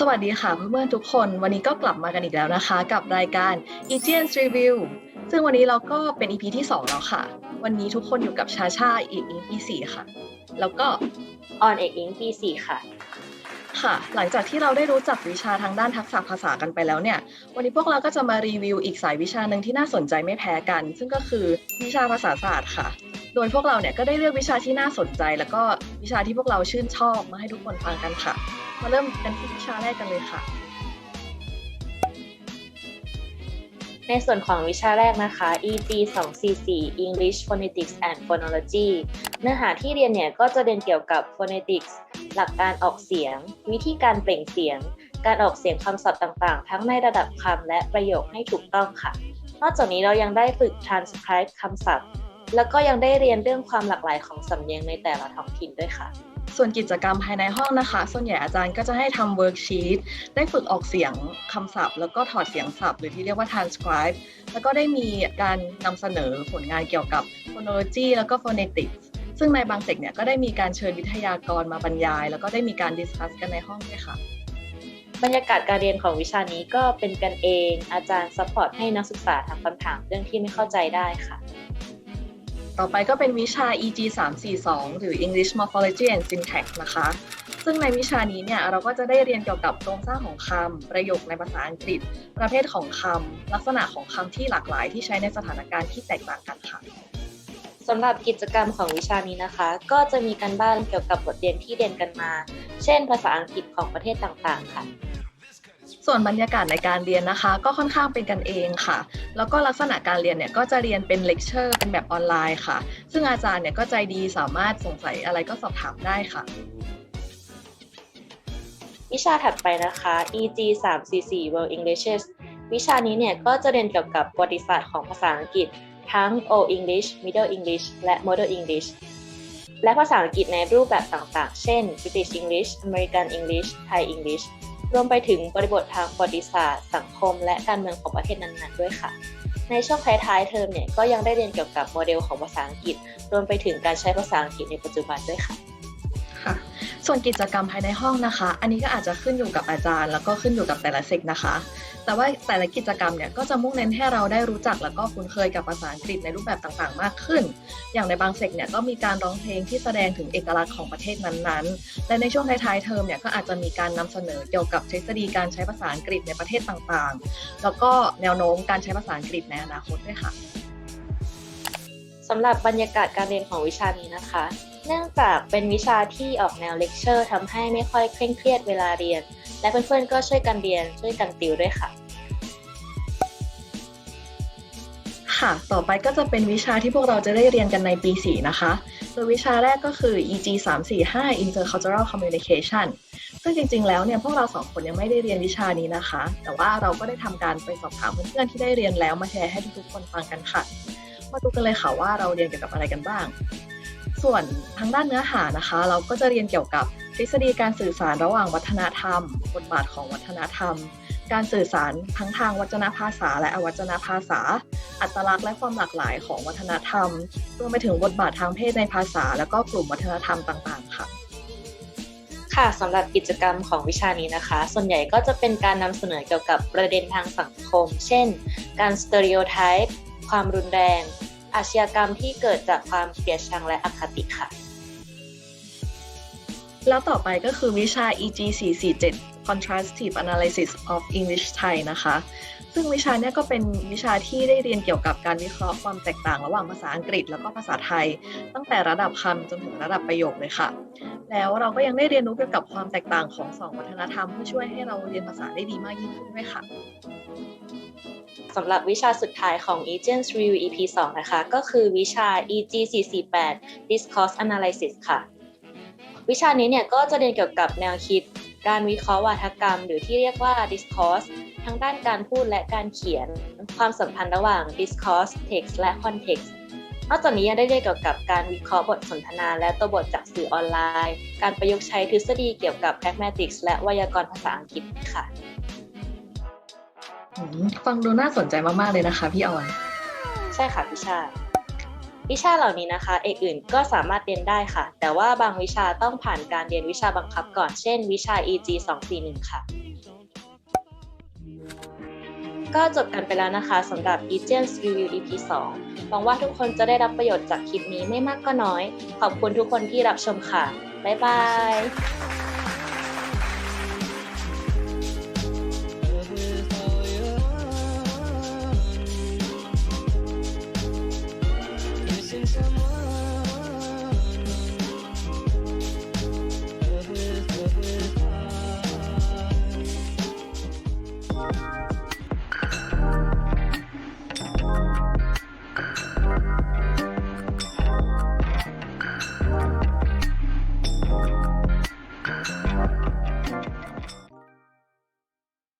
สวัสดีค่ะเพื่อนๆทุกคน วันนี้ก็กลับมากันอีกแล้วนะคะ กับรายการ e g e n Review ซึ่งวันนี้เราก็เป็น EP ที่ 2 แล้วค่ะ วันนี้ทุกคนอยู่กับชาชาอีก EP 4ค่ะ แล้วก็ออนเอกอิงปีสี่ค่ะ ค่ะ หลังจากที่เราได้รู้จักวิชาทางด้านทักษะภาษากันไปแล้วเนี่ย วันนี้พวกเราก็จะมารีวิวอีกสายวิชาหนึ่งที่น่าสนใจไม่แพ้กัน ซึ่งก็คือวิชาภาษาศาสตร์ค่ะ โดยพวกเราเนี่ยก็ได้เลือกวิชาที่น่าสนใจ แล้วก็วิชาที่พวกเราชื่นชอบมาให้ทุกคนฟังกันค่ะ มาเริ่มกันที่วิชาแรกกันเลยค่ะ ในส่วนของวิชาแรกนะคะ EG 244 English Phonetics and Phonology เนื้อหาที่เรียนเนี่ยก็จะเรียนเกี่ยวกับ phonetics หลักการออกเสียง วิธีการเปล่งเสียง การออกเสียงคำศัพท์ต่างๆ ทั้งในระดับคำและประโยคให้ถูกต้องค่ะ นอกจากนี้เรายังได้ฝึก transcribe คำศัพท์ แล้วก็ยังได้เรียนเรื่องความหลากหลายของสำเนียงในแต่ละท้องถิ่นด้วยค่ะ ส่วนกิจกรรมภายในห้องนะคะ ส่วนใหญ่อาจารย์ก็จะให้ทำเวิร์กชีตได้ฝึกออกเสียงคำศัพท์ แล้วก็ถอดเสียงศัพท์ หรือที่เรียกว่า transcribe แล้วก็ได้มีการนำเสนอผลงานเกี่ยวกับ phonology แล้วก็ phonetics ซึ่งในบางเซกเนี่ยก็ได้มีการเชิญวิทยากรมาบรรยาย แล้วก็ได้มีการดิสคัสกันในห้องด้วยค่ะบรรยากาศการเรียนของวิชานี้ก็เป็นกันเอง อาจารย์ซัพพอร์ตให้นักศึกษาถามคำถามเรื่องที่ไม่เข้าใจได้ค่ะ ต่อไปก็เป็นวิชา EG 342 หรือ English Morphology and Syntax นะคะ ซึ่งในวิชานี้เนี่ยเราก็จะได้เรียนเกี่ยวกับโครงสร้างของคำ ประโยคในภาษาอังกฤษ ประเภทของคำ ลักษณะของคำที่หลากหลายที่ใช้ในสถานการณ์ที่แตกต่างกันค่ะสำหรับกิจกรรมของวิชานี้นะคะ ก็จะมีการบ้านเกี่ยวกับบทเรียนที่เรียนกันมา เช่น ภาษาอังกฤษของประเทศต่างๆ ค่ะ ส่วนบรรยากาศในการเรียนนะคะ ก็ค่อนข้างเป็นกันเองค่ะ แล้วก็ลักษณะการเรียนเนี่ยก็จะเรียนเป็นเลคเชอร์เป็นแบบออนไลน์ค่ะ ซึ่งอาจารย์เนี่ยก็ใจดีสามารถสงสัยอะไรก็สอบถามได้ค่ะ วิชาถัดไปนะคะ EG 344 World Englishes วิชานี้เนี่ยก็จะเรียนเกี่ยวกับประวัติศาสตร์ของภาษาอังกฤษ ทั้ง Old English Middle English และ Modern English และภาษาอังกฤษในรูปแบบต่างๆ เช่น British English American English Thai English รวมไปถึงบริบททางประวัติศาสตร์ สังคม และการเมืองของประเทศนั้นๆ ด้วยค่ะ ในช่วงท้ายๆเทอมเนี่ยก็ยังได้เรียนเกี่ยวกับโมเดลของภาษาอังกฤษ รวมไปถึงการใช้ภาษาอังกฤษในปัจจุบันด้วยค่ะค่ะ ส่วนกิจกรรมภายในห้องนะคะ อันนี้ก็อาจจะขึ้นอยู่กับอาจารย์ แล้วก็ขึ้นอยู่กับแต่ละเซกนะคะ แต่ว่าแต่ละกิจกรรมเนี่ยก็จะมุ่งเน้นให้เราได้รู้จักแล้วก็คุ้นเคยกับภาษาอังกฤษในรูปแบบต่างๆ มากขึ้น อย่างในบางเซกเนี่ยก็มีการร้องเพลงที่แสดงถึงเอกลักษณ์ของประเทศนั้นๆ และในช่วงท้ายๆเทอมเนี่ยก็อาจจะมีการนำเสนอเกี่ยวกับทฤษฎีการใช้ภาษาอังกฤษในประเทศต่างๆ แล้วก็แนวโน้มการใช้ภาษาอังกฤษในอนาคตด้วยค่ะสำหรับบรรยากาศการเรียนของวิชานี้นะคะ เนื่องจากเป็นวิชาที่ออกแนวเลคเชอร์ทำให้ไม่ค่อยเคร่งเครียดเวลาเรียน และเพื่อนๆก็ช่วยกันเรียนช่วยกันติวด้วยค่ะ ค่ะ ต่อไปก็จะเป็นวิชาที่พวกเราจะได้เรียนกันในปี 4 นะคะ โดยวิชาแรกก็คือ EG 345 Intercultural Communication ซึ่งจริงๆ แล้วเนี่ยพวกเราสองคนยังไม่ได้เรียนวิชานี้นะคะ แต่ว่าเราก็ได้ทำการไปสอบถามเพื่อนๆที่ได้เรียนแล้วมาแชร์ให้ทุกๆคนฟังกันค่ะ มาดูกันเลยค่ะว่าเราเรียนเกี่ยวกับอะไรกันบ้าง ส่วนทางด้านเนื้อหานะคะ เราก็จะเรียนเกี่ยวกับทฤษฎีการสื่อสารระหว่างวัฒนธรรม บทบาทของวัฒนธรรม การสื่อสารทั้งทางวัจนภาษา และอวัจนภาษา อัตลักษณ์และความหลากหลายของวัฒนธรรมรวมไปถึงบทบาททางเพศในภาษา และก็กลุ่มวัฒนธรรมต่างๆ ค่ะค่ะสำหรับกิจกรรมของวิชานี้นะคะ ส่วนใหญ่ก็จะเป็นการนำเสนอเกี่ยวกับประเด็นทางสังคม เช่น การสเตอริโอไทป์ความรุนแรง อาชญากรรมที่เกิดจากความเกลียดชังและอคติค่ะ แล้วต่อไปก็คือวิชา EG 447 Contrastive Analysis of English Thai นะคะ ซึ่งวิชาเนี้ยก็เป็นวิชาที่ได้เรียนเกี่ยวกับการวิเคราะห์ความแตกต่างระหว่างภาษาอังกฤษแล้วก็ภาษาไทย ตั้งแต่ระดับคำจนถึงระดับประโยคเลยค่ะ แล้วเราก็ยังได้เรียนรู้เกี่ยวกับความแตกต่างของสองวัฒนธรรมเพื่อช่วยให้เราเรียนภาษาได้ดีมากยิ่งขึ้นด้วยค่ะ สำหรับวิชาสุดท้ายของ Agents Review EP 2 นะคะ ก็คือวิชา EG 448 Discourse Analysis ค่ะ วิชานี้เนี่ยก็จะเรียนเกี่ยวกับแนวคิด การวิเคราะห์วาทกรรม หรือที่เรียกว่า discourse ทั้งด้านการพูดและการเขียน ความสัมพันธ์ระหว่าง discourse text และ context นอกจากนี้ยังได้เรียนเกี่ยวกับการวิเคราะห์บทสนทนา และตัวบทจากสื่อออนไลน์ การประยุกต์ใช้ทฤษฎีเกี่ยวกับ pragmatics และไวยากรณ์ภาษาอังกฤษค่ะ ฟังดูน่าสนใจมาก ๆ เลยนะคะพี่ออน ใช่ค่ะพี่ชาวิชาเหล่านี้นะคะ เอกอื่นก็สามารถเรียนได้ค่ะ แต่ว่าบางวิชาต้องผ่านการเรียนวิชาบังคับก่อน เช่น วิชา EG 241 ค่ะ ก็จบกันไปแล้วนะคะสำหรับ e g e n s Review EP 2หวังว่าทุกคนจะได้รับประโยชน์จากคลิปนี้ไม่มากก็น้อย ขอบคุณทุกคนที่รับชมค่ะ บ๊ายบาย